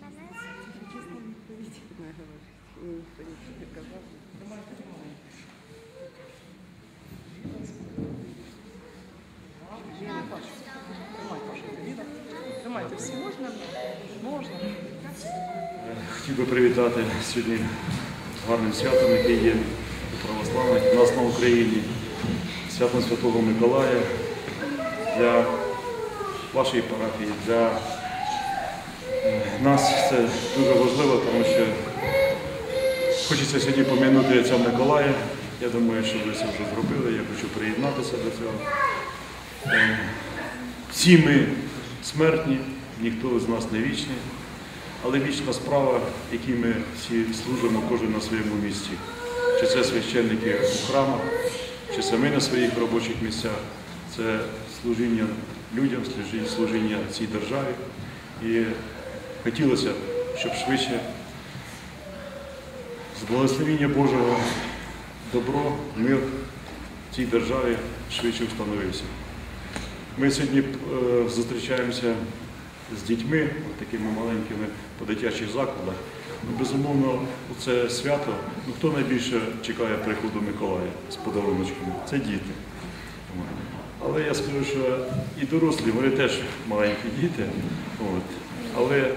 Мене Не говори. Ніхто нічого. Можна? Можна. Хотів би привітати сьогодні гарним святом, яке є у православних у нас на Україні. Святом Святого Миколая для вашої парафії, для нас це дуже важливо, тому що хочеться сьогодні пом'янути отця Миколая. Я думаю, що ви це вже зробили, я хочу приєднатися до цього. Е, Всі ми смертні, ніхто з нас не вічний. Але вічна справа, якій ми всі служимо, кожен на своєму місці. Чи це священники у храмах, чи самі на своїх робочих місцях. Це служіння людям, служіння- цій державі. І хотілося, щоб швидше з благословіння Божого добро, мир в цій державі швидше встановився. Ми сьогодні е, зустрічаємося з дітьми, такими маленькими по дитячих закладах. Ну, безумовно, це свято, ну хто найбільше чекає приходу Миколая з подаруночками? Це діти. Але я скажу, що і дорослі, вони теж маленькі діти. От. Але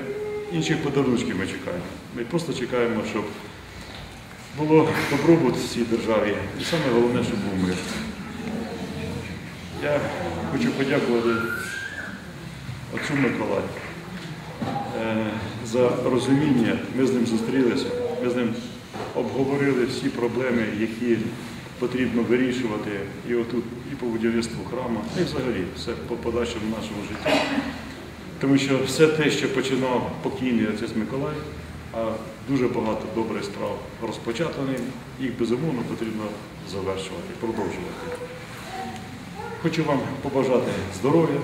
інших подарунків ми чекаємо. Ми просто чекаємо, щоб було добробут в цій державі. І саме головне, щоб був мир. Я хочу подякувати отцю Миколаю е, за розуміння. Ми з ним зустрілися, ми з ним обговорили всі проблеми, які потрібно вирішувати і отут, і по будівництву храму, і взагалі все по подальшому нашому житті. Тому що все те, що починав покійний отець Миколай, а дуже багато добрих справ розпочато ним, їх безумовно потрібно завершувати, продовжувати. Хочу вам побажати здоров'я,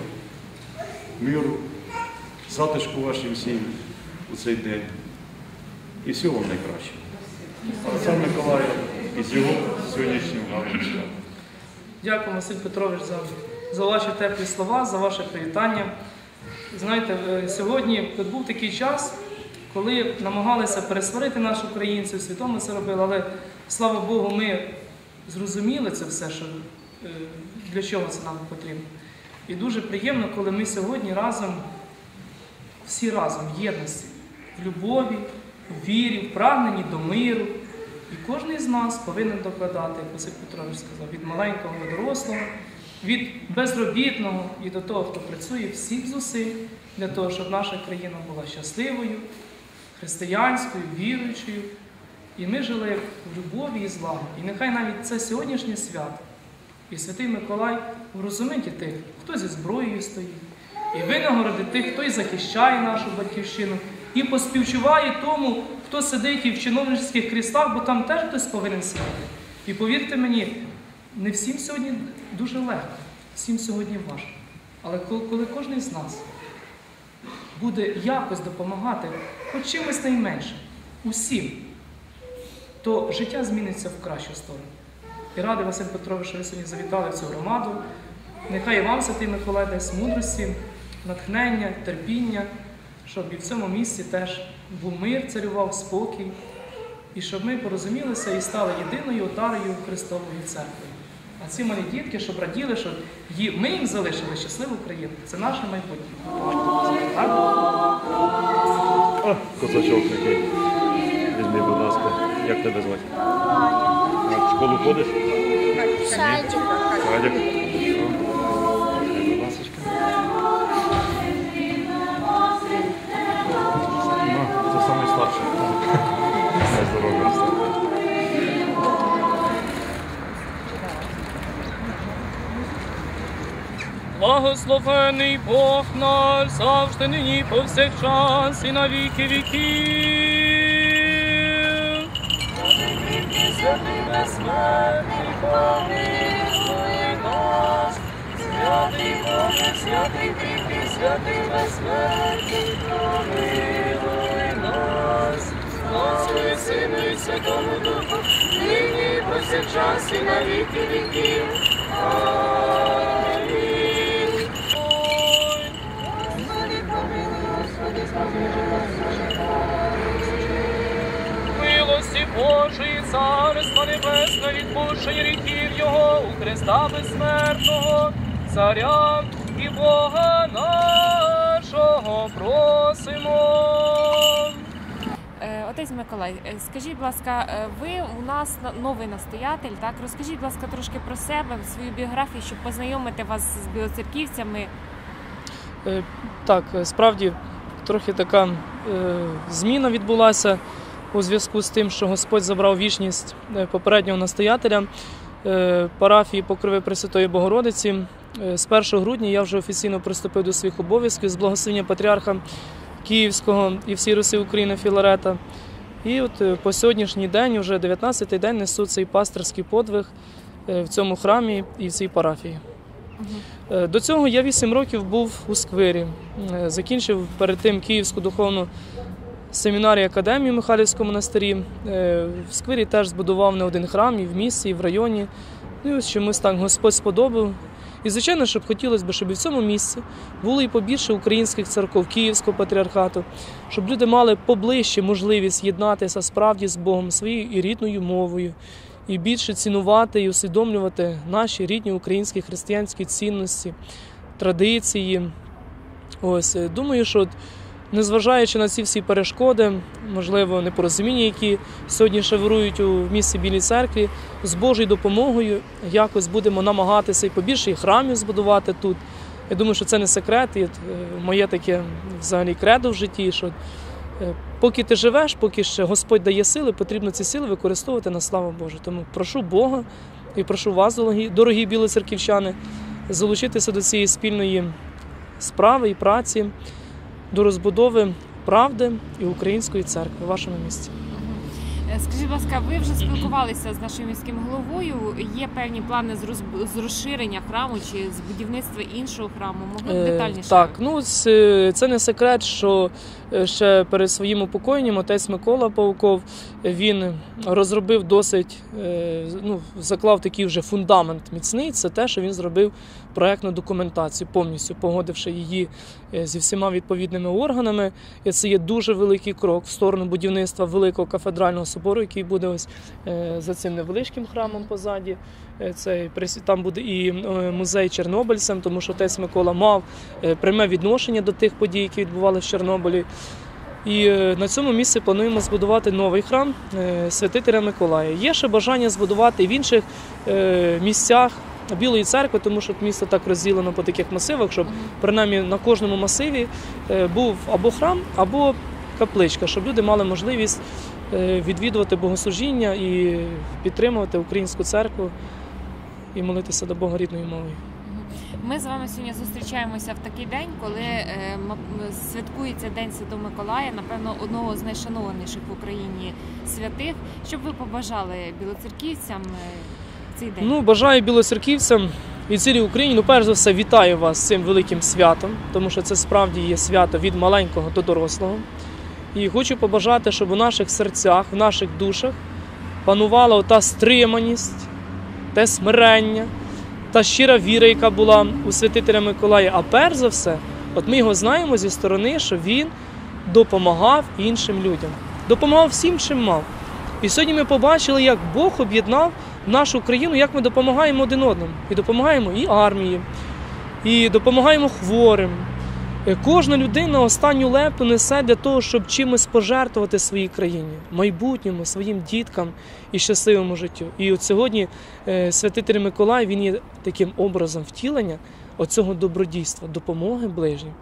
миру, затишку вашим сім'ям у цей день і всього вам найкращого. Отця Миколая із його сьогоднішнім гарним святом. Дякую, Василь Петрович, за, за ваші теплі слова, за ваше привітання. Знаєте, е, сьогодні тут був такий час, коли намагалися пересварити наших українців, свідомо це робили, але слава Богу, ми зрозуміли це все, що, е, для чого це нам потрібно. І дуже приємно, коли ми сьогодні разом, всі разом в єдності, в любові, в вірі, в прагненні до миру. І кожен з нас повинен докладати, як Василь Петрович сказав, від маленького до дорослого, від безробітного і до того, хто працює, всіх зусиль для того, щоб наша країна була щасливою, християнською, віруючою. І ми жили в любові і злагоді. І нехай навіть це сьогоднішнє свято. І Святий Миколай в розумінні тих, хто зі зброєю стоїть, і винагородить тих, хто і захищає нашу батьківщину, і поспівчуває тому, хто сидить і в чиновницьких кріслах, бо там теж хтось повинен сидіти. І повірте мені, не всім сьогодні дуже легко, всім сьогодні важко. Але коли, кожен з нас буде якось допомагати, хоч чимось найменше, усім, то життя зміниться в кращу сторону. І радий Василь Петрович, що ви сьогодні завітали в цю громаду. Нехай вам, Святий Миколай, дасть мудрості, натхнення, терпіння, щоб і в цьому місці теж був мир, царював спокій, і щоб ми порозумілися і стали єдиною отарою Христової церкви. А ці мої дітки, щоб раділи, що ми їм залишили щасливу країну. Це наше майбутнє. Так? А, козачок такий. Візьми, будь ласка. Як тебе звати? В школу ходиш? Садик. Радік. Благословений Бог наш завжди нині повсякчас і на віки віків. Святий безсмертний, помилуй нас, святий Боже, святий кріпкий, святий безсмертний, помилуй нас, Господи, Сину і Святому Духу, нині і повсякчас і на віки віків. Амінь. Милості Божої, царства небесне, відпущення гріхів Його у Христа безсмертного, царя і Бога нашого просимо. Е, Отець Миколай, е, скажіть, будь ласка, е, ви у нас новий настоятель, так? Розкажіть, будь ласка, трошки про себе, свою біографію, щоб познайомити вас з білоцерківцями. Так, справді трохи така е, зміна відбулася у зв'язку з тим, що Господь забрав вічність е, попереднього настоятеля е, парафії Покрови Пресвятої Богородиці. З 1 грудня я вже офіційно приступив до своїх обов'язків з благословення патріарха Київського і всій Руси України Філарета. І от по сьогоднішній день, вже 19-й день, несу цей пастирський подвиг в цьому храмі і в цій парафії. Е, До цього я 8 років був у сквері. Е, Закінчив перед тим Київську духовну семінарію академію Михайлівському монастирі. Е, В сквері теж збудував не один храм і в місті, і в районі. Ну і ось чомусь так Господь сподобав. І, звичайно, щоб хотілося б, щоб і в цьому місці було і побільше українських церков Київського патріархату, щоб люди мали поближче можливість єднатися справді з Богом своєю і рідною мовою, і більше цінувати і усвідомлювати наші рідні українські християнські цінності, традиції. Ось е, думаю, що незважаючи на ці всі перешкоди, можливо, непорозуміння, які сьогодні шеврують у місті Білій церкві, з Божою допомогою якось будемо намагатися і побільше і храмів збудувати тут. Я думаю, що це не секрет, і е, моє таке взагалі кредо в житті, що поки ти живеш, поки ще Господь дає сили, потрібно ці сили використовувати на славу Божу. Тому прошу Бога і прошу вас, дорогі, дорогі білоцерківчани, залучитися до цієї спільної справи і праці, до розбудови правди і української церкви в вашому місті. Е, Скажіть, будь ласка, ви вже спілкувалися з нашим міським головою. Є певні плани з роз- з розширення храму чи з будівництва іншого храму? Могли б Е, детальніше? Так, ну це, не секрет, що е, ще перед своїм упокоєнням отець Микола Павков він розробив досить, е, ну, заклав такий вже фундамент міцний. Це те, що він зробив проектну документацію, повністю погодивши її е, зі всіма відповідними органами. І це є дуже великий крок в сторону будівництва великого кафедрального собору, який буде ось е, за цим невеличким храмом позаді. Е, Це там буде і е, музей чорнобильцям, тому що отець Микола мав е, пряме відношення до тих подій, які відбувалися в Чорнобилі. І е, на цьому місці плануємо збудувати новий храм е, святителя Миколая. Є ще бажання збудувати в інших е, місцях Білої церкви, тому що місто так розділено по таких масивах, щоб принаймні на кожному масиві був або храм, або капличка, щоб люди мали можливість відвідувати богослужіння і підтримувати українську церкву і молитися до Бога рідною мовою. Ми з вами сьогодні зустрічаємося в такий день, коли е, святкується День Святого Миколая, напевно, одного з найшанованіших в Україні святих. Що б ви побажали білоцерківцям е, цей день? Ну, бажаю білоцерківцям і цілій Україні. Ну, перш за все, вітаю вас з цим великим святом, тому що це справді є свято від маленького до дорослого. І хочу побажати, щоб у наших серцях, в наших душах панувала та стриманість, те смирення, та щира віра, яка була у святителя Миколая. А перш за все, от ми його знаємо зі сторони, що він допомагав іншим людям, допомагав всім, чим мав. І сьогодні ми побачили, як Бог об'єднав нашу країну, як ми допомагаємо один одному. І допомагаємо і армії, і допомагаємо хворим. Е, Кожна людина останню лепту несе для того, щоб чимось пожертвувати своїй країні, майбутньому, своїм діткам і щасливому життю. І от сьогодні е, святитель Миколай він є таким образом втілення оцього добродійства, допомоги ближнім.